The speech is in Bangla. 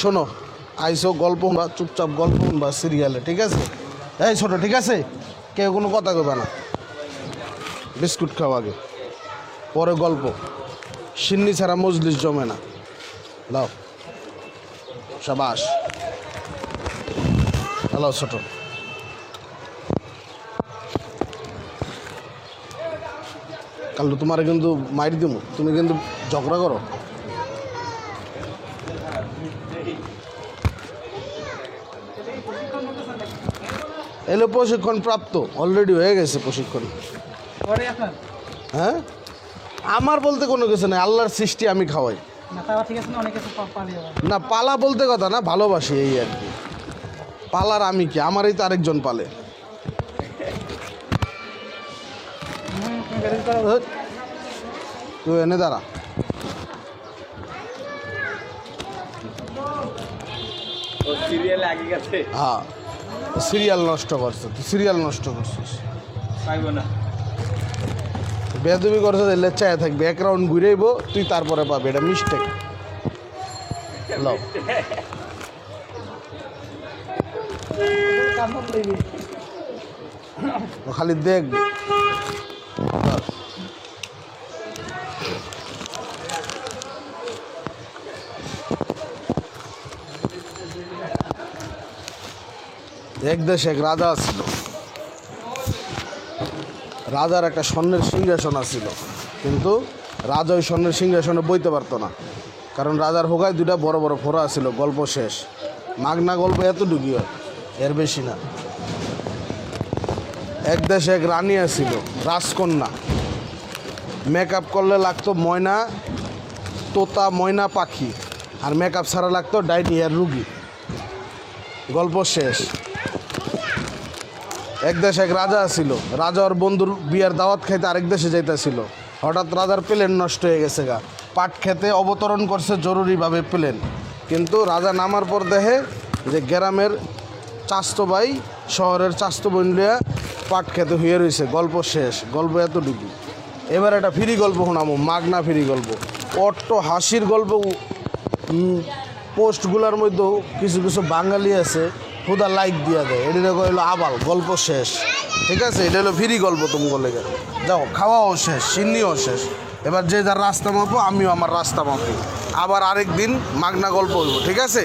শোনো, আইসো গল্প বা চুপচাপ গল্প বা সিরিয়ালে ঠিক আছে? এই ছোটো, ঠিক আছে? কেউ কোনো কথা কবে না। বিস্কুট খাও আগে। পরে গল্প। সিন্নি ছাড়া মজলিস জমে না। দাও। সাবাস। হ্যালো, ছোট। কাল তোমার কিন্তু মাইর দিব তুমি কিন্তু ঝগড়া করো। এলো প্রশিক্ষণ প্রাপ্ত অলরেডি হয়ে গেছে প্রশিক্ষণ। হ্যাঁ? আমার বলতে কোনো কিছু নেই আল্লাহর সৃষ্টি আমি খাওয়াই। না পালা বলতে কথা না ভালোবাসি এই আর কি। পালার আমি কি আমারই তো আরেকজন পালে। তুই এনে দাঁড়া। ও আগে গেছে। হ্যাঁ। সিরিয়াল নষ্ট করছ তুই সিরিয়াল নষ্ট করছিস। বেদমি করছ এলে চায় থাকবে ব্যাকগ্রাউন্ড রাউন্ড ঘুরেইব তুই তারপরে পাবি এটা মিস্টেক লও খালি দেখ। এক দেশে এক রাজা ছিল। রাজার একটা স্বর্ণের সিংহাসন আছিল। কিন্তু রাজা ওই স্বর্ণের সিংহাসনে বইতে পারতো না। কারণ রাজার হোগায় দুটা বড় বড় ফোড়া ছিল গল্প শেষ। মাগনা গল্প এতটুকুই হয়, এর বেশি না। এক দেশে এক রানী আছিল, রাজকন্যা। মেকআপ করলে লাগতো ময়না, তোতা ময়না পাখি। আর মেকআপ ছাড়া লাগতো ডায়রিয়ার রুগী। গল্প শেষ। এক দেশে এক রাজা ছিল। রাজা ওর বন্ধুর বিয়ার দাওয়াত খাইতে আরেক দেশে যাইতেছিল। হঠাৎ রাজার প্লেন নষ্ট হয়ে গেছে গা। পাট খেতে অবতরণ করছে জরুরিভাবে প্লেন। কিন্তু রাজা নামার পর দেখে যে গ্রামের চাস্তো ভাই, শহরের চাস্তো বন্ডিয়া পাট খেতে হয়ে রয়েছে গল্প শেষ। গল্প এতটুকু। এবার একটা ফ্রি গল্প শোনাবো মাগনা ফিরি গল্প। অট্ট হাসির গল্প পোস্টগুলোর মধ্যেও কিছু কিছু বাঙালি আছে। খুদা লাইক দিয়া দেয়। এটা হলো আবাল, গল্প শেষ। ঠিক আছে? এটা হলো ফিরি গল্প তুমি বলে যাও খাওয়াও শেষ, সিন্নিও শেষ। এবার যে যার রাস্তা মাপো, আমিও আমার রাস্তা মাপি। আবার আরেক দিন মাগনা গল্প হইব, ঠিক আছে?